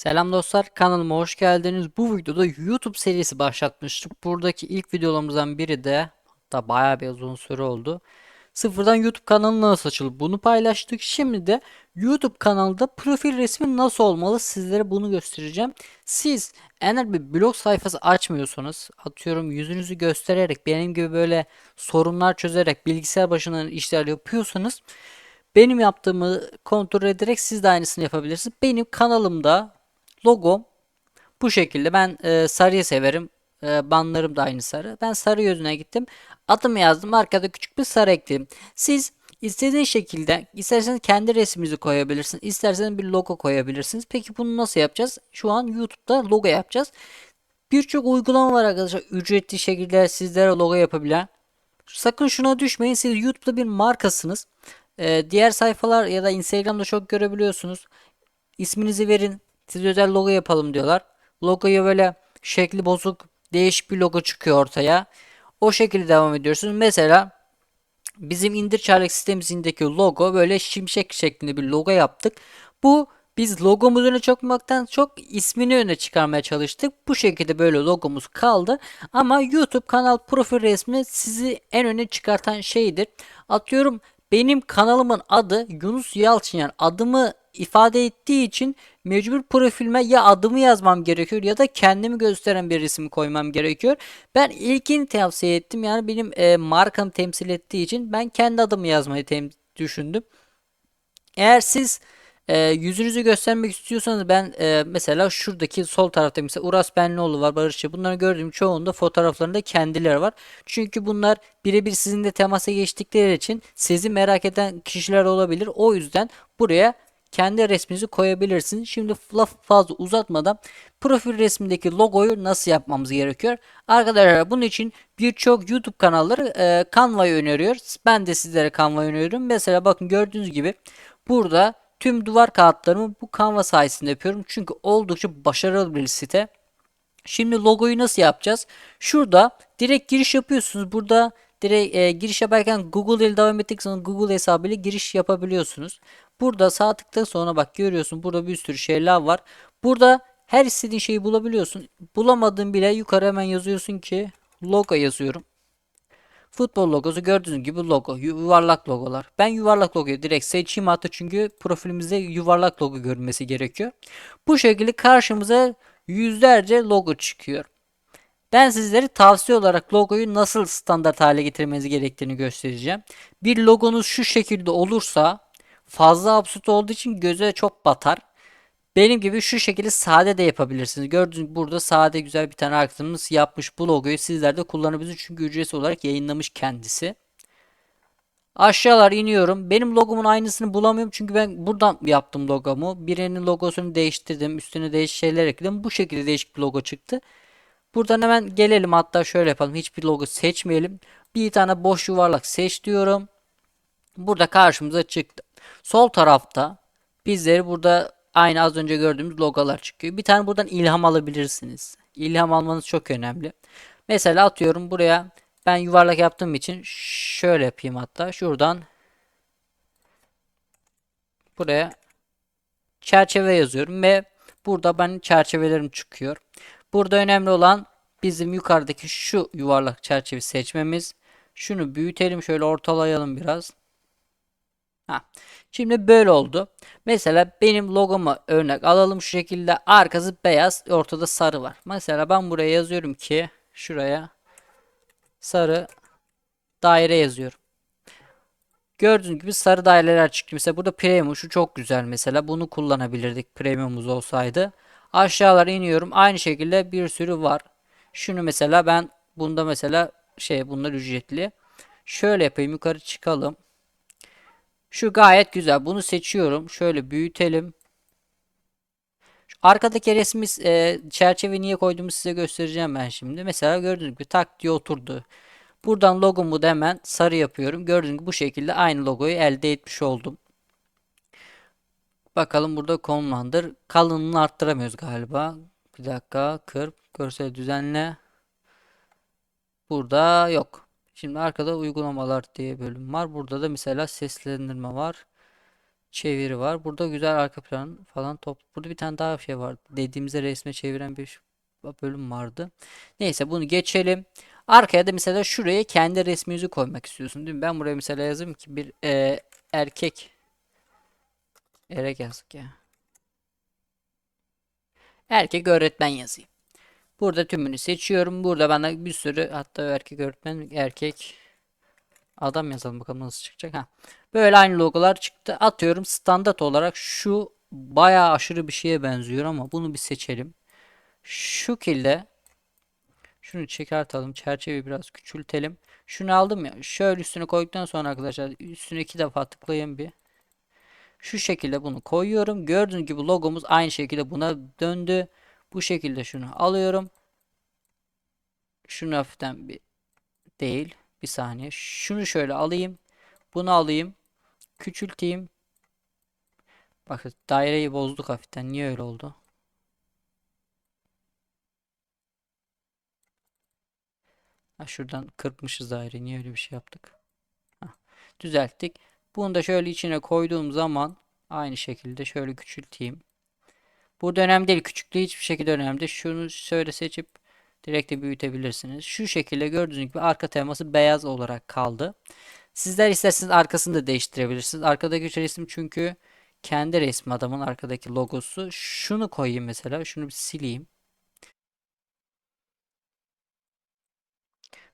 Selam dostlar, kanalıma hoş geldiniz. Bu videoda YouTube serisi başlatmıştık. Buradaki ilk videolarımızdan biri de da bayağı bir uzun süre oldu. Sıfırdan YouTube kanalı nasıl açılır bunu paylaştık. Şimdi de YouTube kanalında profil resmi nasıl olmalı sizlere bunu göstereceğim. Siz eğer bir blog sayfası açmıyorsanız atıyorum yüzünüzü göstererek benim gibi böyle sorunlar çözerek bilgisayar başından işler yapıyorsanız benim yaptığımı kontrol ederek siz de aynısını yapabilirsiniz. Benim kanalımda logom bu şekilde. Ben e, sarıyı severim. E, banlarım da aynı sarı. Ben sarı yüzüne gittim. Adımı yazdım. Arkada küçük bir sarı ekledim. Siz istediğiniz şekilde isterseniz kendi resminizi koyabilirsiniz. isterseniz bir logo koyabilirsiniz. Peki bunu nasıl yapacağız? Şu an YouTube'da logo yapacağız. Birçok uygulama var arkadaşlar. Ücretli şekilde sizlere logo yapabilen. Sakın şuna düşmeyin. Siz YouTube'da bir markasınız. Ee, diğer sayfalar ya da Instagram'da çok görebiliyorsunuz. İsminizi verin. Size özel logo yapalım diyorlar. Logoyu böyle şekli bozuk değişik bir logo çıkıyor ortaya. O şekilde devam ediyorsunuz. Mesela bizim indir çarlık sistemimizdeki logo böyle şimşek şeklinde bir logo yaptık. Bu biz logomuz öne çıkmaktan çok ismini öne çıkarmaya çalıştık. Bu şekilde böyle logomuz kaldı. Ama YouTube kanal profil resmi sizi en öne çıkartan şeydir. Atıyorum benim kanalımın adı Yunus Yalçın yani adımı ifade ettiği için mecbur profilime ya adımı yazmam gerekiyor ya da kendimi gösteren bir resim koymam gerekiyor. Ben ilkini tavsiye ettim yani benim e, markamı temsil ettiği için ben kendi adımı yazmayı düşündüm. Eğer siz e, yüzünüzü göstermek istiyorsanız ben e, mesela şuradaki sol tarafta mesela Uras Benlioğlu var Barışçı bunları gördüğüm çoğunda fotoğraflarında kendileri var. Çünkü bunlar birebir sizinle temasa geçtikleri için sizi merak eden kişiler olabilir. O yüzden buraya kendi resminizi koyabilirsiniz. Şimdi laf fazla uzatmadan profil resmindeki logoyu nasıl yapmamız gerekiyor? Arkadaşlar bunun için birçok YouTube kanalları e, Canva'yı öneriyor. Ben de sizlere Canva'yı öneriyorum. Mesela bakın gördüğünüz gibi burada tüm duvar kağıtlarımı bu Canva sayesinde yapıyorum. Çünkü oldukça başarılı bir site. Şimdi logoyu nasıl yapacağız? Şurada direkt giriş yapıyorsunuz. Burada direkt e, giriş yaparken Google ile devam ettiyseniz Google hesabıyla giriş yapabiliyorsunuz. Burada sağ tıktan sonra bak görüyorsun burada bir sürü şeyler var. Burada her istediğin şeyi bulabiliyorsun. Bulamadığın bile yukarı hemen yazıyorsun ki logo yazıyorum. Futbol logosu gördüğünüz gibi logo. Yuvarlak logolar. Ben yuvarlak logoyu direkt seçeyim hatta çünkü profilimizde yuvarlak logo görünmesi gerekiyor. Bu şekilde karşımıza yüzlerce logo çıkıyor. Ben sizlere tavsiye olarak logoyu nasıl standart hale getirmeniz gerektiğini göstereceğim. Bir logonuz şu şekilde olursa fazla absürt olduğu için göze çok batar. Benim gibi şu şekilde sade de yapabilirsiniz. Gördüğünüz burada sade güzel bir tane arkadaşımız yapmış bu logoyu sizler de kullanabilirsiniz. Çünkü ücretsiz olarak yayınlamış kendisi. Aşağılar iniyorum. Benim logomun aynısını bulamıyorum. Çünkü ben buradan yaptım logomu. Birinin logosunu değiştirdim. Üstüne değişik şeyler ekledim. Bu şekilde değişik bir logo çıktı. Buradan hemen gelelim. Hatta şöyle yapalım. Hiçbir logo seçmeyelim. Bir tane boş yuvarlak seç diyorum. Burada karşımıza çıktı. Sol tarafta bizleri burada aynı az önce gördüğümüz logolar çıkıyor. Bir tane buradan ilham alabilirsiniz. İlham almanız çok önemli. Mesela atıyorum buraya ben yuvarlak yaptığım için şöyle yapayım hatta. Şuradan buraya çerçeve yazıyorum ve burada ben çerçevelerim çıkıyor. Burada önemli olan bizim yukarıdaki şu yuvarlak çerçeveyi seçmemiz. Şunu büyütelim şöyle ortalayalım biraz. Ha. Şimdi böyle oldu. Mesela benim logomu örnek alalım şu şekilde. Arkası beyaz, ortada sarı var. Mesela ben buraya yazıyorum ki şuraya sarı daire yazıyorum. Gördüğünüz gibi sarı daireler çıktı. Mesela burada premium şu çok güzel mesela. Bunu kullanabilirdik premiumumuz olsaydı. Aşağılar iniyorum. Aynı şekilde bir sürü var. Şunu mesela ben bunda mesela şey bunlar ücretli. Şöyle yapayım yukarı çıkalım. Şu gayet güzel. Bunu seçiyorum. Şöyle büyütelim. Şu arkadaki resmi e, çerçeve niye koyduğumu size göstereceğim ben şimdi. Mesela gördüğünüz gibi tak diye oturdu. Buradan logomu da hemen sarı yapıyorum. Gördüğünüz gibi bu şekilde aynı logoyu elde etmiş oldum. Bakalım burada konumlandır. Kalınlığını arttıramıyoruz galiba. Bir dakika. Kırp. Görsel düzenle. Burada yok. Şimdi arkada uygulamalar diye bölüm var. Burada da mesela seslendirme var. çeviri var. Burada güzel arka plan falan top. Burada bir tane daha şey var. Dediğimizde resme çeviren bir bölüm vardı. Neyse bunu geçelim. Arkaya da mesela şuraya kendi resminizi koymak istiyorsun değil mi? Ben buraya mesela yazayım ki bir e, erkek erkek yazık ya. Erkek öğretmen yazayım. Burada tümünü seçiyorum. Burada bana bir sürü hatta erkek öğretmen erkek adam yazalım bakalım nasıl çıkacak. Ha. Böyle aynı logolar çıktı. Atıyorum standart olarak şu bayağı aşırı bir şeye benziyor ama bunu bir seçelim. Şu şekilde şunu çıkartalım. Çerçeveyi biraz küçültelim. Şunu aldım ya. Şöyle üstüne koyduktan sonra arkadaşlar üstüne iki defa tıklayın bir. Şu şekilde bunu koyuyorum. Gördüğünüz gibi logomuz aynı şekilde buna döndü. Bu şekilde şunu alıyorum. Şunu hafiften bir değil. Bir saniye. Şunu şöyle alayım. Bunu alayım. Küçülteyim. Bakın daireyi bozduk hafiften. Niye öyle oldu? Ha, şuradan kırpmışız daire. Niye öyle bir şey yaptık? Ha, düzelttik. Bunu da şöyle içine koyduğum zaman aynı şekilde şöyle küçülteyim. Bu önemli değil. Küçüklüğü hiçbir şekilde önemli. Şunu şöyle seçip direkt de büyütebilirsiniz. Şu şekilde gördüğünüz gibi arka teması beyaz olarak kaldı. Sizler isterseniz arkasını da değiştirebilirsiniz. Arkadaki resim çünkü kendi resmi adamın arkadaki logosu. Şunu koyayım mesela. Şunu bir sileyim.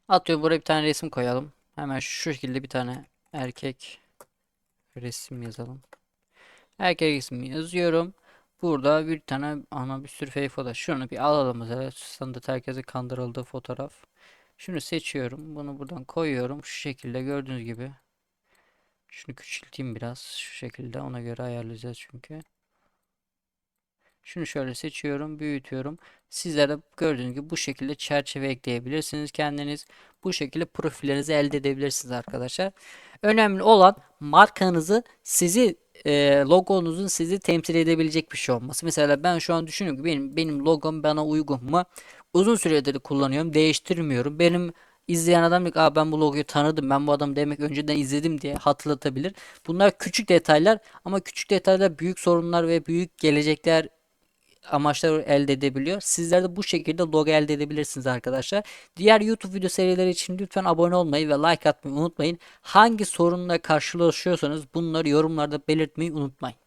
Atıyorum buraya bir tane resim koyalım. Hemen şu şekilde bir tane erkek resim yazalım. Erkek yazıyorum. Burada bir tane ana bir sürü fake fotoğraf. Şunu bir alalım mesela. Standart herkese kandırıldığı fotoğraf. Şunu seçiyorum. Bunu buradan koyuyorum. Şu şekilde gördüğünüz gibi. Şunu küçülteyim biraz. Şu şekilde ona göre ayarlayacağız çünkü. Şunu şöyle seçiyorum, büyütüyorum. Sizler de gördüğünüz gibi bu şekilde çerçeve ekleyebilirsiniz kendiniz. Bu şekilde profillerinizi elde edebilirsiniz arkadaşlar. Önemli olan markanızı sizi e, logonuzun sizi temsil edebilecek bir şey olması. Mesela ben şu an düşünüyorum ki benim benim logom bana uygun mu? Uzun süredir kullanıyorum, değiştirmiyorum. Benim izleyen adam diyor Aa, ben bu logoyu tanıdım, ben bu adamı demek önceden izledim diye hatırlatabilir. Bunlar küçük detaylar ama küçük detaylar büyük sorunlar ve büyük gelecekler amaçlar elde edebiliyor. Sizler de bu şekilde logo elde edebilirsiniz arkadaşlar. Diğer YouTube video serileri için lütfen abone olmayı ve like atmayı unutmayın. Hangi sorunla karşılaşıyorsanız bunları yorumlarda belirtmeyi unutmayın.